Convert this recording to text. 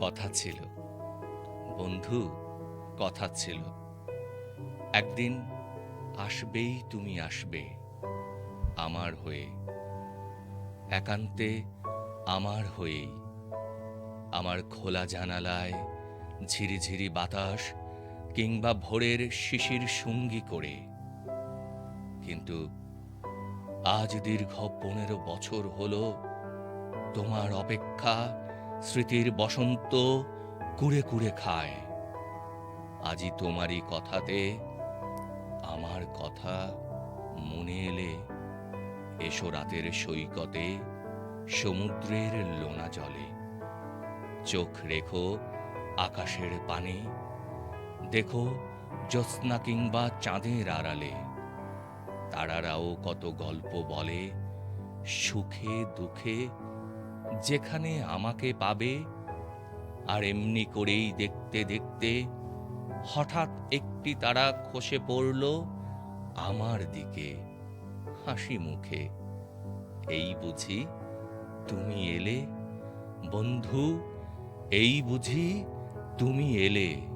কথা ছিল। বন্ধু, কথা ছিল। একদিন আসবেই তুমি আসবে, আমার হয়ে। একান্তে আমার হয়েই। আমার খোলা জানালায় ঝিরিঝিরি বাতাস কিংবা ভোরের শিশির সঙ্গী করে। কিন্তু আজ দীর্ঘ পনেরো বছর হলো, তোমার অপেক্ষা স্মৃতির বসন্ত কুড়ে কুড়ে খায়। আজই তোমারই কথাতে আমার কথা মনে এলে। এসো রাতের সৈকতে সমুদ্রের লোনা জলে। চোখ রেখো আকাশের পানে। দেখো জ্যোৎস্না কিংবা চাঁদের আড়ালে। তারারাও কত গল্প বলে, সুখে দুঃখে যেখানে আমাকে পাবে, আর এমনি করেই দেখতে দেখতে হঠাৎ একটি তারা খসে পড়ল আমার দিকে, হাসি মুখে। এই বুঝি তুমি এলে? বন্ধু, এই বুঝি তুমি এলে।